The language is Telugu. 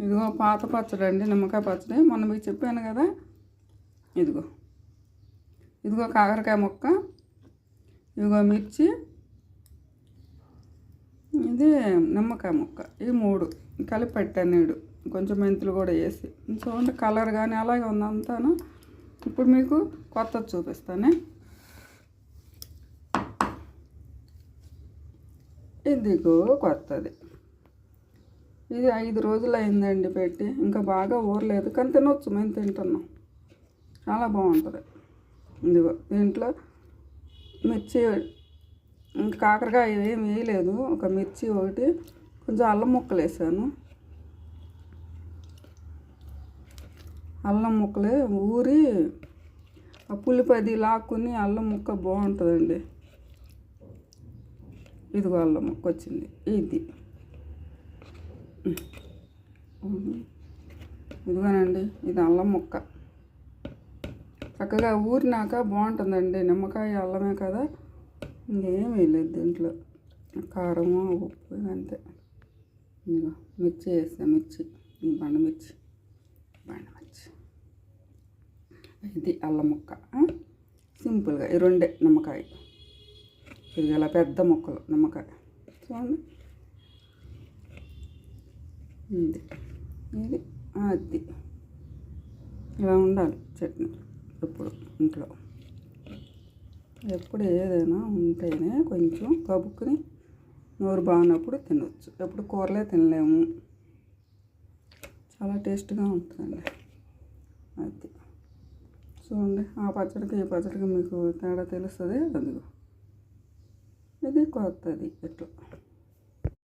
ఇదిగో పాత పచ్చడి అండి నిమ్మకాయ పచ్చడి. మొన్న మీకు చెప్పాను కదా. ఇదిగో. ఇదిగో కాకరకాయ ముక్క. ఇదిగో మిర్చి. ఇది నిమ్మకాయ ముక్క. ఈ మూడు. కలిపి పెట్టాను నీడు. కొంచెం మెంతులు కూడా వేసి. చూడండి కలర్ కానీ అలాగే ఉందంతాను ఇప్పుడు మీకు కొత్తది చూపిస్తానే. ఇదిగో కొత్తది. ఇది ఐదు రోజులు అయిందండి పెట్టి. ఇంకా బాగా ఊరలేదు. కానీ తినొచ్చు. మేము తింటున్నాం. చాలా బాగుంటుంది. ఇదిగో దీంట్లో మిర్చి ఇంకా కాకరకాయ ఏం వేయలేదు. ఒక మిర్చి ఒకటి కొంచెం అల్లం ముక్కలు వేసాను. అల్లం ముక్కలే ఊరి ఆ పులిపది లాక్కుని అల్లం ముక్క బాగుంటుందండి. ఇదిగో అల్లం ముక్క వచ్చింది. ఇది. ఇదిగోనండి ఇది అల్లం ముక్క. చక్కగా ఊరినాక బాగుంటుందండి. నిమ్మకాయ అల్లమే కదా. ఇంకేం వేయలేదు దీంట్లో. కారము ఉప్పు అంతే ఇదిగో మిర్చి వేస్తా మిర్చి. ఈ బండ మిర్చి. బండ మిర్చి. ఇది అల్లం ముక్క. సింపుల్గా ఈ రెండే నిమ్మకాయ. ఇది ఇలా పెద్ద ముక్కలు నిమ్మకాయ. చూడండి. ఇది ఇది అది. ఇలా ఉండాలి చట్నీ ఎప్పుడు ఇంట్లో. ఎప్పుడు ఏదైనా ఉంటేనే కొంచెం కబుక్కుని నోరు బాగున్నప్పుడు తినవచ్చు ఎప్పుడు కూరలే తినలేము. చాలా టేస్ట్గా ఉంటుందండి. అది. చూడండి ఆ పచ్చడికి ఈ పచ్చడికి మీకు తేడా తెలుస్తుంది? అందుకు ఇది కొత్తది. ఇట్లా